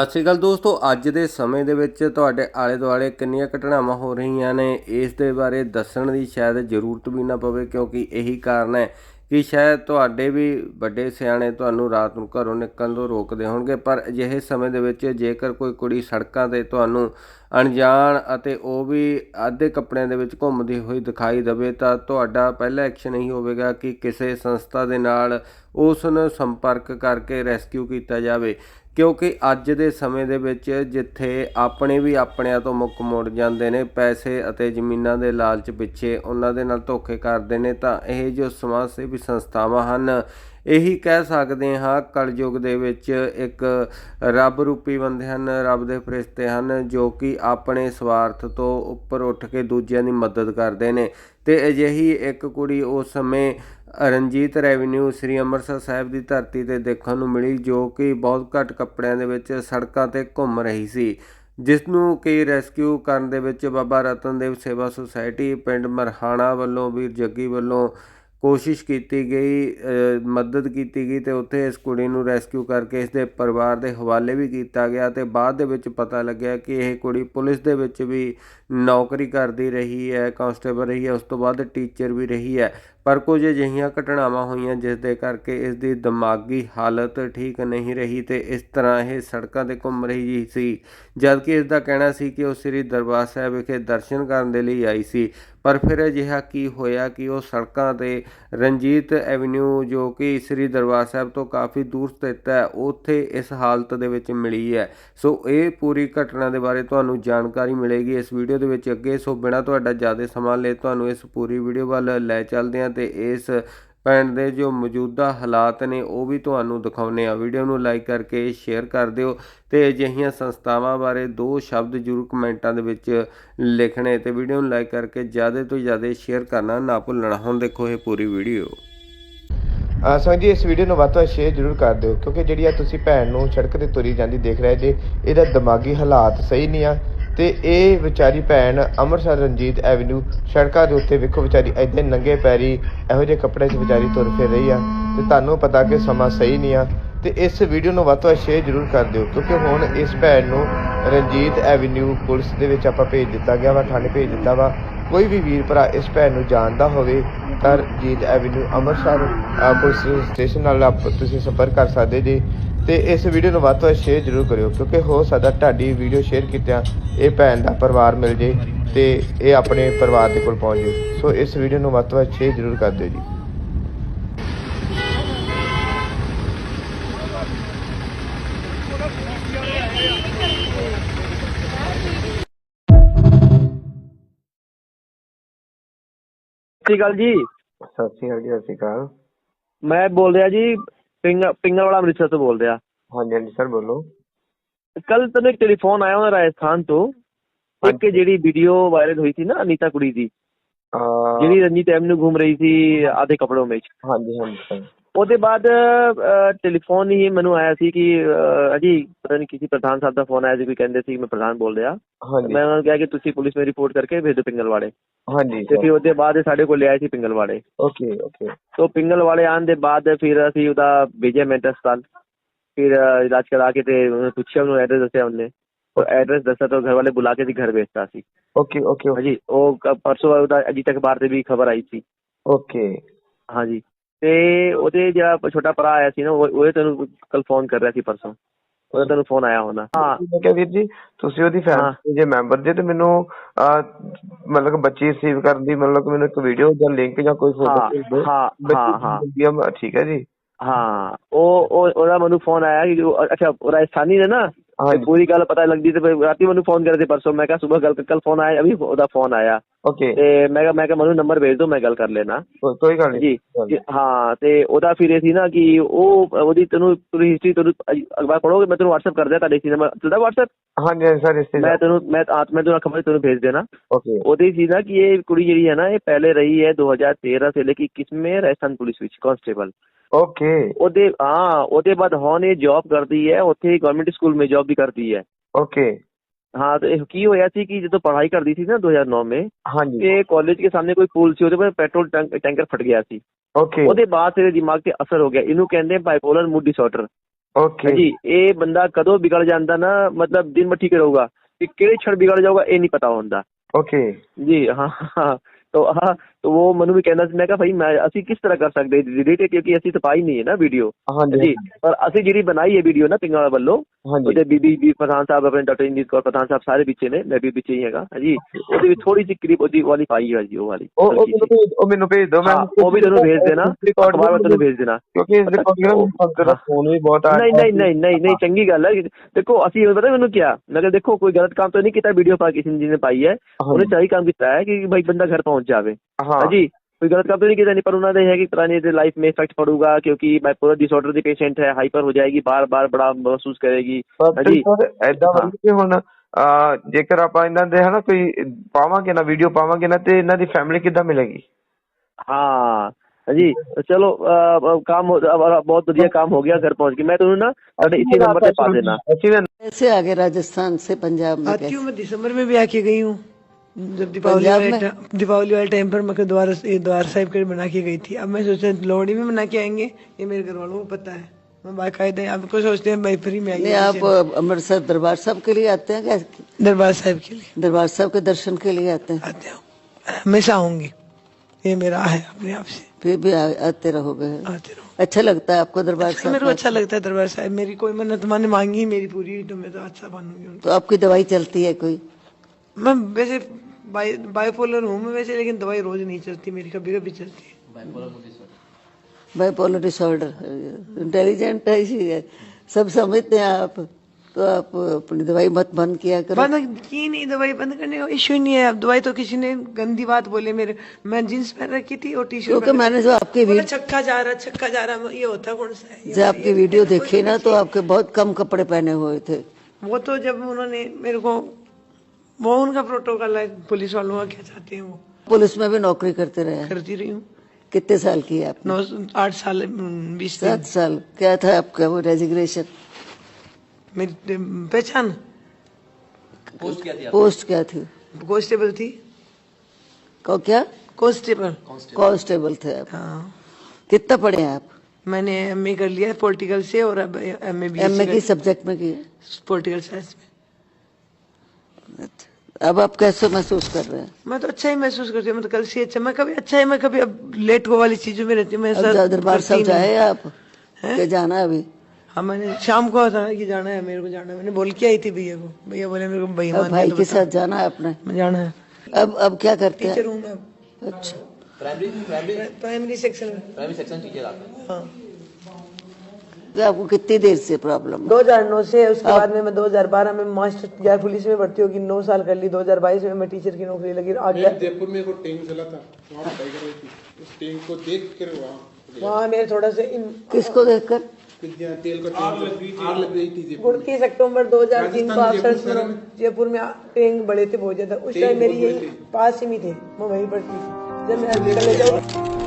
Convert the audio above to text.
ਸਤਿ ਸ਼੍ਰੀ ਅਕਾਲ ਦੋਸਤੋ, ਅੱਜ ਦੇ ਸਮੇਂ ਦੇ ਵਿੱਚ ਤੁਹਾਡੇ ਆਲੇ ਦੁਆਲੇ ਕਿੰਨੀਆਂ ਘਟਨਾਵਾਂ ਹੋ ਰਹੀਆਂ ਨੇ, ਇਸ ਦੇ ਬਾਰੇ ਦੱਸਣ ਦੀ ਸ਼ਾਇਦ ਜ਼ਰੂਰਤ ਵੀ ਨਾ ਪਵੇ, ਕਿਉਂਕਿ ਇਹੀ ਕਾਰਨ ਹੈ ਕਿ ਸ਼ਾਇਦ ਤੁਹਾਡੇ ਵੀ ਵੱਡੇ ਸਿਆਣੇ ਤੁਹਾਨੂੰ ਰਾਤ ਨੂੰ ਘਰੋਂ ਨਿਕਲਣ ਤੋਂ ਰੋਕਦੇ ਹੋਣਗੇ, ਪਰ ਅਜਿਹੇ ਸਮੇਂ ਦੇ ਵਿੱਚ ਜੇਕਰ ਕੋਈ ਕੁੜੀ ਸੜਕਾਂ ਤੇ ਤੁਹਾਨੂੰ ਅਣਜਾਣ ਅਤੇ ਉਹ ਵੀ ਅੱਧੇ ਕੱਪੜਿਆਂ ਦੇ ਵਿੱਚ ਘੁੰਮਦੀ ਹੋਈ ਦਿਖਾਈ ਦੇਵੇ, ਤਾਂ ਤੁਹਾਡਾ ਪਹਿਲਾ ਐਕਸ਼ਨ ਇਹੀ ਹੋਵੇਗਾ ਕਿ ਕਿਸੇ ਸੰਸਥਾ ਦੇ ਨਾਲ ਉਸ ਨੂੰ ਸੰਪਰਕ ਕਰਕੇ ਰੈਸਕਿਊ ਕੀਤਾ ਜਾਵੇ। ਕਿਉਂਕਿ ਅੱਜ ਦੇ ਸਮੇਂ ਦੇ ਵਿੱਚ ਜਿੱਥੇ ਆਪਣੇ ਵੀ ਆਪਣਿਆਂ ਤੋਂ ਮੁੱਕ ਮੁੜ ਜਾਂਦੇ ਨੇ, ਪੈਸੇ ਅਤੇ ਜ਼ਮੀਨਾਂ ਦੇ ਲਾਲਚ ਪਿੱਛੇ ਉਹਨਾਂ ਦੇ ਨਾਲ ਧੋਖੇ ਕਰਦੇ ਨੇ, ਤਾਂ ਇਹ ਜੋ ਸਮਾਜ ਸੇਵੀ ਸੰਸਥਾਵਾਂ ਹਨ, ਇਹੀ ਕਹਿ ਸਕਦੇ ਹਾਂ ਕਲਯੁਗ ਦੇ ਵਿੱਚ ਇੱਕ ਰੱਬ ਰੂਪੀ ਬੰਦੇ ਹਨ, ਰੱਬ ਦੇ ਫਰਿਸ਼ਤੇ ਹਨ, ਜੋ ਕਿ ਆਪਣੇ ਸਵਾਰਥ ਤੋਂ ਉੱਪਰ ਉੱਠ ਕੇ ਦੂਜਿਆਂ ਦੀ ਮਦਦ ਕਰਦੇ ਨੇ। ਤੇ ਅਜਿਹੀ ਇੱਕ ਕੁੜੀ ਉਸ ਸਮੇਂ ਰਣਜੀਤ ਰੈਵਨਿਊ ਸ੍ਰੀ ਅੰਮ੍ਰਿਤਸਰ ਸਾਹਿਬ ਦੀ ਧਰਤੀ ਤੇ ਦੇਖਣ ਨੂੰ ਮਿਲੀ ਜੋ ਕਿ ਬਹੁਤ ਘੱਟ ਕੱਪੜਿਆਂ ਦੇ ਵਿੱਚ ਸੜਕਾਂ ਤੇ ਘੁੰਮ ਰਹੀ ਸੀ ਜਿਸ ਨੂੰ ਕਿ ਰੈਸਕਿਊ ਕਰਨ ਦੇ ਵਿੱਚ ਬਾਬਾ ਰਤਨਦੇਵ ਸੇਵਾ ਸੁਸਾਇਟੀ, ਪਿੰਡ ਮਰਹਾਣਾ ਵੱਲੋਂ, ਵੀਰ ਜੱਗੀ ਵੱਲੋਂ ਕੋਸ਼ਿਸ਼ ਕੀਤੀ ਗਈ ਮਦਦ ਕੀਤੀ ਗਈ ਤੇ ਉੱਥੇ ਇਸ ਕੁੜੀ ਨੂੰ ਰੈਸਕਿਊ ਕਰਕੇ ਇਸ ਦੇ ਪਰਿਵਾਰ ਦੇ ਹਵਾਲੇ ਵੀ ਕੀਤਾ ਗਿਆ ਤੇ ਬਾਅਦ ਦੇ ਵਿੱਚ ਪਤਾ ਲੱਗਿਆ ਕਿ ਇਹ ਕੁੜੀ ਪੁਲਿਸ ਦੇ ਵਿੱਚ ਵੀ ਨੌਕਰੀ ਕਰਦੀ ਰਹੀ ਹੈ ਕਾਂਸਟੇਬਲ ਰਹੀ ਹੈ, ਉਸ ਤੋਂ ਬਾਅਦ ਟੀਚਰ ਵੀ ਰਹੀ ਹੈ। ਪਰ ਕੁਝ ਅਜਿਹੀਆਂ ਘਟਨਾਵਾਂ ਹੋਈਆਂ ਜਿਸ ਦੇ ਕਰਕੇ ਇਸ ਦੀ ਦਿਮਾਗੀ ਹਾਲਤ ਠੀਕ ਨਹੀਂ ਰਹੀ ਤੇ ਇਸ ਤਰ੍ਹਾਂ ਇਹ ਸੜਕਾਂ ਤੇ ਘੁੰਮ ਰਹੀ ਸੀ। ਜਦਕਿ ਇਸ ਦਾ ਕਹਿਣਾ ਸੀ ਕਿ ਉਹ ਸ੍ਰੀ ਦਰਬਾਰ ਸਾਹਿਬ ਵਿਖੇ ਦਰਸ਼ਨ ਕਰਨ ਦੇ ਲਈ ਆਈ ਸੀ ਪਰ ਫਿਰ ਅਜਿਹਾ ਕੀ ਹੋਇਆ ਕਿ ਉਹ ਸੜਕਾਂ ਤੇ ਰਣਜੀਤ ਐਵਨਿਊ ਜੋ ਕਿ ਸ੍ਰੀ ਦਰਬਾਰ ਸਾਹਿਬ ਤੋਂ ਕਾਫੀ ਦੂਰ ਸਥਿਤ ਹੈ, ਉੱਥੇ ਇਸ ਹਾਲਤ ਦੇ ਵਿੱਚ ਮਿਲੀ ਹੈ। ਸੋ ਇਹ ਪੂਰੀ ਘਟਨਾ ਦੇ ਬਾਰੇ ਤੁਹਾਨੂੰ ਜਾਣਕਾਰੀ ਮਿਲੇਗੀ ਇਸ ਵੀਡੀਓ ਦੇ ਵਿੱਚ ਅੱਗੇ। ਸੋ ਬਿਨਾਂ ਤੁਹਾਡਾ ਜ਼ਿਆਦਾ ਸਮਾਂ ਲਏ, ਤੁਹਾਨੂੰ ਇਸ ਪੂਰੀ ਵੀਡੀਓ ਵੱਲ ਲੈ ਚੱਲਦੇ ਹਾਂ ਤੇ ਇਸ ਪਿੰਡ ਦੇ ਜੋ ਮੌਜੂਦਾ ਹਾਲਾਤ ਨੇ, ਉਹ ਵੀ ਤੁਹਾਨੂੰ ਦਿਖਾਉਨੇ ਆ ਵੀਡੀਓ ਨੂੰ ਲਾਈਕ ਕਰਕੇ ਸ਼ੇਅਰ ਕਰ ਦਿਓ ਤੇ ਅਜਿਹੀਆਂ ਸੰਸਥਾਵਾਂ ਬਾਰੇ ਦੋ ਸ਼ਬਦ ਜ਼ਰੂਰ ਕਮੈਂਟਾਂ ਦੇ ਵਿੱਚ ਲਿਖਣੇ ਤੇ ਵੀਡੀਓ ਨੂੰ ਲਾਈਕ ਕਰਕੇ ਜ਼ਿਆਦਾ ਤੋਂ ਜ਼ਿਆਦਾ ਸ਼ੇਅਰ ਕਰਨਾ ਨਾ ਭੁੱਲਣਾ। ਹੁਣ ਦੇਖੋ ਇਹ ਪੂਰੀ ਵੀਡੀਓ। ਅਹ ਸੰਗ ਜੀ, ਇਸ ਵੀਡੀਓ ਨੂੰ ਵੱਧ ਤੋਂ ਵੱਧ ਸ਼ੇਅਰ ਜ਼ਰੂਰ ਕਰ ਦਿਓ, ਕਿਉਂਕਿ ਜਿਹੜੀ ਆ ਤੁਸੀਂ ਭੈਣ ਨੂੰ ਸੜਕ ਤੇ ਤੁਰੀ ਜਾਂਦੀ ਦੇਖ ਰਹੇ ਜੇ, ਇਹਦਾ ਦਿਮਾਗੀ ਹਾਲਾਤ ਸਹੀ ਨਹੀਂ ਆ ਤੇ ਇਹ ਵਿਚਾਰੀ ਭੈਣ ਅੰਮ੍ਰਿਤਸਰ ਰਣਜੀਤ ਐਵਨਿਊ ਸੜਕਾਂ ਦੇ ਉੱਤੇ ਵੇਖੋ ਵਿਚਾਰੀ ਐਦਾਂ ਨੰਗੇ ਪੈਰੀ ਇਹੋ ਜਿਹੇ ਕੱਪੜੇ 'ਚ ਵਿਚਾਰੀ ਤੁਰ ਫਿਰ ਰਹੀ ਆ ਤੇ ਤੁਹਾਨੂੰ ਪਤਾ ਕਿ ਸਮਾਂ ਸਹੀ ਨਹੀਂ ਆ ਤੇ ਇਸ ਵੀਡੀਓ ਨੂੰ ਵੱਧ ਤੋਂ ਵੱਧ ਸ਼ੇਅਰ ਜ਼ਰੂਰ ਕਰ ਦਿਓ ਕਿਉਂਕਿ ਹੁਣ ਇਸ ਭੈਣ ਨੂੰ ਰਣਜੀਤ ਐਵਨਿਊ ਪੁਲਿਸ ਦੇ ਵਿੱਚ ਆਪਾਂ ਭੇਜ ਦਿੱਤਾ ਗਿਆ ਵਾ, ਥਾਣੇ ਭੇਜ ਦਿੱਤਾ ਵਾ ਕੋਈ ਵੀ ਵੀਰ ਭਰਾ ਇਸ ਭੈਣ ਨੂੰ ਜਾਣਦਾ ਹੋਵੇ ਤਾਂ Jit Avenue Amritsar police station ਨਾਲ ਤੁਸੀਂ ਸੰਪਰਕ ਕਰ ਸਕਦੇ ਜੀ। ਤੇ ਇਸ ਵੀਡੀਓ ਨੂੰ ਵੱਧ ਤੋਂ ਵੱਧ ਸ਼ੇਅਰ ਜ਼ਰੂਰ ਕਰਿਓ, ਕਿਉਂਕਿ ਹੋ ਸਕਦਾ ਤੁਹਾਡੀ ਵੀਡੀਓ ਸ਼ੇਅਰ ਕੀਤਿਆਂ ਇਹ ਭੈਣ ਦਾ ਪਰਿਵਾਰ ਮਿਲ ਜੇ ਤੇ ਇਹ ਆਪਣੇ ਪਰਿਵਾਰ ਦੇ ਕੋਲ ਪਹੁੰਚ ਜੇ। ਸੋ ਇਸ ਵੀਡੀਓ ਨੂੰ ਵੱਧ ਤੋਂ ਵੱਧ ਸ਼ੇਅਰ ਜ਼ਰੂਰ ਕਰ ਦਿਓ ਜੀ। ਸਤਿ ਸ਼੍ਰੀ ਅਕਾਲ ਜੀ। ਸਤਿ ਸ਼੍ਰੀ ਅਕਾਲ ਜੀ ਸਤਿ ਸ਼੍ਰੀ ਅਕਾਲ। ਮੈਂ ਬੋਲ ਰਿਹਾ ਜੀ ਪਿੰਗ ਪਿੰਗਲ ਵਾਲਾ ਅੰਮ੍ਰਿਤਸਰ ਤੋਂ ਬੋਲ ਰਿਹਾ। ਹਾਂਜੀ ਹਾਂਜੀ ਸਰ ਬੋਲੋ। ਕੱਲ ਤੈਨੂੰ ਇੱਕ ਟੈਲੀਫੋਨ ਆਇਆ ਉਹਨਾਂ ਰਾਜਸਥਾਨ ਤੋਂ। ਇੱਕ ਜਿਹੜੀ ਵੀਡੀਓ ਵਾਇਰਲ ਹੋਈ ਸੀ ਨਾ ਅਨੀਤਾ ਕੁੜੀ ਦੀ। ਜਿਹੜੀ ਰਣਜੀਤ ਐਵਨਿਊ ਘूम ਰਹੀ ਸੀ ਆਧੇ ਕੱਪੜੋਂ ਵਿੱਚ। ਹਾਂਜੀ ਹਾਂਜੀ ਸਰ। ਉਹਦੇ ਬਾਅਦ ਟੈਲੀਫੋਨ ਹੀ ਮੈਨੂੰ ਆਇਆ ਸੀ ਕਿ ਅਜੀ ਪਤਾ ਨਹੀਂ ਕਿਸੇ ਪ੍ਰਧਾਨ ਸਾਹਿਬ ਦਾ ਫੋਨ ਆਇਆ ਸੀ ਕੋਈ ਕਹਿੰਦੇ ਸੀ ਮੈਂ ਪ੍ਰਧਾਨ ਬੋਲ ਰਿਹਾ। ਮੈਂ ਉਹਨਾਂ ਨੂੰ ਕਿਹਾ ਕਿ ਤੁਸੀਂ ਪੁਲਿਸ ਨੂੰ ਰਿਪੋਰਟ ਕਰਕੇ ਭੇਜ ਦਿਓ ਪਿੰਗਲਵਾੜੇ। ਹਾਂਜੀ ਤੇ ਫਿਰ ਉਹਦੇ ਬਾਅਦ ਸਾਡੇ ਕੋਲ ਲਿਆਏ ਸੀ ਪਿੰਗਲਵਾੜੇ। Okay okay. ਸੋ ਪਿੰਗਲਵਾੜੇ ਆਣ ਦੇ ਬਾਅਦ ਫਿਰ ਅਸੀਂ ਉਹਦਾ ਭੇਜਿਆ ਮੈਂਟਲ ਹਸਪਤਾਲ ਫਿਰ ਇਲਾਜ ਕਰਾ ਕੇ ਤੇ ਪੁੱਛਿਆ ਉਹਨੂੰ ਐਡਰੈਸ ਦੱਸਿਆ ਉਹਨੇ। ਉਹ ਐਡਰੈਸ ਦੱਸਿਆ ਤਾਂ ਘਰ ਵਾਲੇ ਬੁਲਾ ਕੇ ਸੀ ਘਰ ਭੇਜਤਾ ਸੀ। ਓਕੇ ਓਕੇ ਹਾਂਜੀ ਉਹ ਪਰਸੋਂ ਉਹਦਾ ਤੱਕ ਬਾਹਰ ਤੇ ਵੀ ਖਬਰ ਆਈ ਸੀ। ਓਕੇ। ਹਾਂਜੀ। ਤੇ ਉਹਦੇ ਜਿਹੜਾ ਛੋਟਾ ਭਰਾ ਆਇਆ ਸੀ ਨਾ ਉਹ ਉਹ ਤੈਨੂੰ ਕੱਲ ਫੋਨ ਕਰ ਰਿਹਾ ਸੀ ਪਰਸੋਂ। ਉਹਦਾ ਤੈਨੂੰ ਫੋਨ ਆਇਆ ਹੋਣਾ। ਹਾਂ ਮੈਂ ਕਿਹਾ ਵੀਰ ਜੀ ਤੁਸੀਂ ਉਹਦੀ ਫੈਮਿਲੀ ਜੇ ਮੈਂਬਰ ਜੇ ਤੇ ਮੈਨੂੰ ਮਤਲਬ ਬੱਚੀ ਰਿਸੀਵ ਕਰਨ ਦੀ ਮਤਲਬ ਕਿ ਮੈਨੂੰ ਇੱਕ ਵੀਡੀਓ ਜਾਂ ਲਿੰਕ ਜਾਂ ਕੋਈ ਫੋਟੋ ਭੇਜ ਦਿਓ। ਹਾਂ ਹਾਂ ਹਾਂ। ਦੀ ਠੀਕ ਹੈ ਜੀ। ਹਾਂ। ਉਹ ਉਹ- ਉਹਦਾ ਮੈਨੂੰ ਫੋਨ ਆਇਆ ਕਿ ਅੱਛਾ ਉਹ ਰਾਜਸਥਾਨੀ ਨੇ ਨਾ? ਪੂਰੀ ਗੱਲ ਪਤਾ ਲੱਗਦੀ ਤੇ ਰਾਤੀ ਮੈਨੂੰ ਫੋਨ ਕਰਦੇ ਪਰਸੋਂ। ਮੈਂ ਕਿਹਾ ਸਵੇਰ ਗੱਲ ਕੱਲ ਫੋਨ ਆਇਆ ਅਭੀ ਉਹਦਾ ਫੋਨ ਆਇਆ। ਓਕੇ ਤੇ ਮੈਂ ਕਿਹਾ ਮੈਂ ਕਿਹਾ ਮੈਨੂੰ ਨੰਬਰ ਭੇਜ ਦਿਓ ਮੈਂ ਗੱਲ ਕਰ ਲੈਣਾ ਕੋਈ ਗੱਲ ਨਹੀਂ ਜੀ ਹਾਂ ਤੇ ਉਹਦਾ ਫਿਰ ਇਹ ਸੀ ਨਾ ਕਿ ਉਹ ਉਹਦੀ ਤੈਨੂੰ ਪੂਰੀ ਹਿਸਟਰੀ ਤੈਨੂੰ ਅਗਵਾ ਪੜੋਗੇ ਮੈਂ ਤੈਨੂੰ WhatsApp ਕਰ ਦਿਆ ਤੁਹਾਡੇ ਇਸ ਨੰਬਰ ਤੁਹਾਡਾ WhatsApp? ਹਾਂਜੀ ਹਾਂਜੀ ਸਰ ਇਸ ਤੇ ਮੈਂ ਤੈਨੂੰ ਮੈਂ ਆਤਮਾ ਤੈਨੂੰ ਖਬਰ ਤੈਨੂੰ ਭੇਜ ਦੇਣਾ। ਓਕੇ ਉਹਦੀ ਸੀ ਨਾ ਕਿ ਇਹ ਕੁੜੀ ਜਿਹੜੀ ਹੈ ਨਾ ਇਹ ਪਹਿਲੇ ਰਹੀ ਹੈ 2013 ਸੇ ਲੈ ਕੇ 21 ਮੇ ਰਾਜਸਥਾਨ ਪੁਲਿਸ ਵਿੱਚ ਕਾਂਸਟੇਬਲ ਓਕੇ ਉਹਦੇ ਹਾਂ ਉਹਦੇ ਬਾਅਦ ਹੁਣ ਇਹ ਜੌਬ ਕਰਦੀ ਹੈ ਉੱਥੇ ਗਵਰਨਮੈਂਟ ਸਕੂਲ ਮੇ ਜੌਬ ਵੀ ਕਰਦੀ ਹੈ। ਓਕੇ ਹਾਂ ਤੇ ਇਹ ਕੀ ਹੋਇਆ ਸੀ ਕਿ ਜਦੋਂ ਪੜ੍ਹਾਈ ਕਰਦੀ ਸੀ ਨਾ 2009 में ਕਾਲਜ ਕੇ ਸਾਹਮਣੇ ਕੋਈ ਪੁਲ ਸੀ ਉਹਦੇ ਪਰ ਪੈਟਰੋਲ ਟੈਂਕ- ਟੈਂਕਰ ਫਟ ਗਿਆ ਸੀ। ਓਕੇ ਉਹਦੇ ਬਾਅਦ ਤੇਰੇ ਦਿਮਾਗ ਤੇ ਅਸਰ ਹੋ ਗਿਆ। ਇਹਨੂੰ ਕਹਿੰਦੇ ਬਾਈਪੋਲਰ ਮੂਡ ਡਿਸਆਰਡਰ ਓਕੇ ਜੀ ਇਹ ਬੰਦਾ ਕਦੋਂ ਵਿਗੜ ਜਾਂਦਾ ਨਾ ਮਤਲਬ ਦਿਨ ਮੱਠੀ ਕੇ ਰਹੂਗਾ। ਕਿ ਕਿਹੜੇ ਛੜ ਵਿਗੜ ਜਾਊਗਾ ਇਹ ਨਹੀਂ ਪਤਾ ਹੁੰਦਾ। ਓਕੇ ਜੀ ਹਾਂ ਹਾਂ ਤੋ ਉਹ ਮੈਨੂੰ ਵੀ ਕਹਿੰਦਾ ਸੀ ਮੈਂ ਕਿਹਾ ਭਾਈ ਮੈਂ ਅਸੀਂ ਕਿਸ ਤਰ੍ਹਾਂ ਕਰ ਸਕਦੇ ਡਿਲੀਟ ਕਿਉਂਕਿ ਅਸੀਂ ਤਾਂ ਪਾਈ ਨਹੀਂ ਹੈ ਨਾ ਵੀਡੀਓ ਹਾਂਜੀ ਜੀ ਪਰ ਅਸੀਂ ਜਿਹੜੀ ਬਣਾਈ ਹੈ ਵੀਡੀਓ ਨਾ ਪਿੰਗਾਲਾ ਵੱਲੋਂ ਹਾਂਜੀ ਉਹਦੇ ਬੀਬੀ ਵੀ ਪ੍ਰਧਾਨ ਸਾਹਿਬ ਆਪਣੇ ਡਾਕਟਰ ਇੰਜੀਤ ਕੌਰ ਪ੍ਰਧਾਨ ਸਾਹਿਬ ਸਾਰੇ ਵਿੱਚੇ ਨੇ ਮੈਂ ਵੀ ਵਿੱਚੇ ਹੀ ਹੈਗਾ ਹਾਂਜੀ ਉਹਦੇ ਵਿੱਚ ਥੋੜੀ ਜਿਹੀ ਕਲਿੱਪ ਉਹਦੀ ਵਾਲੀ ਪਾਈ ਹੈ ਜੀ ਉਹ ਵਾਲੀ ਉਹ ਉਹ ਹਲਕੀ ਮੈਨੂੰ ਜਿਹੀ। ਭੇਜ ਉਹ ਮੈਨੂੰ ਭੇਜ ਦਿਓ ਮੈਂ ਹਾਂ, ਉਹ ਵੀ ਤੈਨੂੰ ਭੇਜ ਦੇਣਾ ਰਿਕਾਰਡ ਅਖਬਾਰ ਵਿੱਚ ਤੈਨੂੰ ਭੇਜ ਦੇਣਾ ਕਿਉਂਕਿ ਇਸ ਰਿਕਾਰਡਿੰਗ ਨਾਲ ਮੈਨੂੰ ਤੇਰਾ ਫੋਨ ਵੀ ਬਹੁਤ ਆ ਨਹੀਂ ਨਹੀਂ ਨਹੀਂ ਨਹੀਂ ਨਹੀਂ ਚੰਗੀ ਗੱਲ ਹੈ ਦੇਖੋ ਅਸੀਂ ਉਹ ਪਤਾ ਮੈਨੂੰ ਕਿਹਾ ਮੈਂ ਕਿਹਾ ਦੇਖੋ ਕੋਈ ਗਲਤ ਕੰਮ ਤਾਂ ਨਹੀਂ ਕੀਤਾ ਵੀਡੀਓ ਪਾ ਕਿਸੇ ਨੇ ਪਾਈ ਹੈ ਉਹਨੇ ਸਹੀ ਕੰਮ ਕੀਤਾ ਹੈ ਕਿ ਭਾਈ ਬੰਦਾ ਘਰ ਪਹੁੰਚ ਜਾਵੇ ਹਾਂ ਹਾਂਜੀ ਕੋਈ ਗਲਤ ਕੰਮ ਤਾਂ ਨਹੀਂ ਕੀਤਾ ਨਹੀਂ ਪਰ ਉਹਨਾਂ ਦੇ ਹੈ ਕਿ ਪਤਾ ਨਹੀਂ ਇਹਦੇ ਲਾਈਫ में इफेक्ट पड़ूगा क्योंकि बाइपोलर डिसऑर्डर ਦੀ ਪੇਸ਼ੈਂਟ ਹੈ ਹਾਈਪਰ ਹੋ ਜਾਏਗੀ ਬਾਰ-ਬਾਰ ਬੜਾ ਮਹਿਸੂਸ ਕਰੇਗੀ ਪਰ ਹਾਂਜੀ ਐਦਾਂ ਹਾਂ। ਬਣੀ ਕਿ ਹੁਣ ਅਹ, ਜੇਕਰ ਆਪਾਂ ਇਹਨਾਂ ਦੇ ਹਨਾ ਕੋਈ ਪਾਵਾਂਗੇ ਨਾ ਵੀਡੀਓ ਪਾਵਾਂਗੇ ਨਾ ਤੇ ਇਹਨਾਂ ਦੀ ਫੈਮਿਲੀ ਕਿੱਦਾਂ ਮਿਲੇਗੀ ਹਾਂ ਹਾਂਜੀ ਚਲੋ ਅਹ, ਅਹ, ਕੰਮ ਹੋ- ਅਹ, ਬਹੁਤ ਵਧੀਆ ਕੰਮ ਹੋ ਗਿਆ ਘਰ ਪਹੁੰਚ ਕੇ ਮੈਂ ਤੁਹਾਨੂੰ ਨਾ ਤੁਹਾਡੇ ਇਸੇ ਨੰਬਰ ਤੇ ਪਾ ਦੇਣਾ ਅਸੀਂ ਵੀ कैसे आ गए राजस्थान से पंजाब में आती कैसे हूँ मैं दिसंबर में भी आके गई हूँ जब दीपावली वाले दीपावली वाले टाइम पर मैं द्वारा ये द्वार साहिब के बना के गई थी। अब मैं सोचा लोहड़ी में बना के आएँगे? ये मेरे घर वालों को पता है। मैं बाकायदे आपको सोचते हैं फ्री में नहीं आएँगे आप अमृतसर दरबार साहब के लिए आते हैं क्या? दरबार साहिब के लिए। दरबार साहब के दर्शन के लिए आते हैं। आते हो। हमेशा आऊँगी ये मेरा है अपने आप से। फिर भी आते रहोगे? आते रहो। अच्छा लगता है आपको दरबार मेरे साहब? को अच्छा लगता है दरबार साहब। मेरी कोई मन्नत मैंने मांगी मेरी पूरी तो मैं तो अच्छा बनूँगी तो आपकी दवाई चलती है कोई? मैं वैसे बाई बायोपोलर हूँ मैं वैसे लेकिन दवाई रोज नहीं चलती मेरी कभी कभी चलती है। बाइपोलर डिसऑर्डर इंटेलिजेंट है इसी सब समझते हैं आप तो आप अपनी दवाई मत बंद किया करो। बंद की नहीं दवाई बंद करने का इश्यू नहीं है। अब दवाई तो किसी ने गंदी बात बोले मेरे मैं जींस पहन रखी थी और टी क्योंकि शर्ट मैंने जो आपकी वीडियो छक्का जा रहा छक्का जा रहा। ये होता कौन सा है? जब आपकी वीडियो देखी ना तो आपके बहुत कम कपड़े पहने हुए थे। वो तो जब उन्होंने मेरे को वो उनका प्रोटोकॉल है पुलिस वालों का क्या चाहते हैं वो? पुलिस में भी नौकरी करते रहे। करती रही हूँ। कितने साल की है आपने? नौ आठ साल बीस सात साल। क्या था आपका वो रेजिग्नेशन मेरी पहचान? पोस्ट क्या थी कांस्टेबल थी? को क्या? कांस्टेबल कांस्टेबल थे आप। हाँ। कितना पढ़े हैं आप? मैंने एमए कर लिया पॉलिटिकल से और अब एमए बी एम ए की सब्जेक्ट में की पॉलिटिकल साइंस में। अब आप कैसे महसूस कर रहे हैं? मैं तो अच्छा ही महसूस करती हूँ मैं तो कल से अच्छा मैं कभी अच्छा है मैं कभी अब लेट को वाली चीज़ों में रहती हूँ दरबार साहब जाए आप? क्या जाना है अभी? हाँ मैंने शाम को था कि जाना है मेरे को जाना है मैंने बोल के आई थी भैया को। भैया बोले मेरे को भैया अब भाई तो के साथ जाना है अपने मैं जाना है। अब अब क्या करते टीचर हैं हूँ मैं अच्छा। प्राइमरी प्राइमरी सेक्शन में। प्राइमरी सेक्शन टीचर आप हाँ। तो आपको कितनी देर से प्रॉब्लम है 2009 से उसके बाद में मैं 2012 में मास्टर गैर पुलिस में भर्ती होगी नौ साल कर ली 2022 में मैं टीचर की नौकरी लगी आ गया जयपुर में एक टेंक चला था वहाँ पढ़ाई कर रही थी उस टेंक को देख कर वहाँ वहाँ मेरे थोड़ा से इन किसको देखकर? विद्या तेल का आग लग गई थी। आग लग गई थी जयपुर उनतीस अक्टूबर 2003 को अफसर जयपुर में टैंक बड़े थे बहुत ज़्यादा। उस टाइम मेरी यही पास ही में थे मैं वहीं पर थी। जब मैं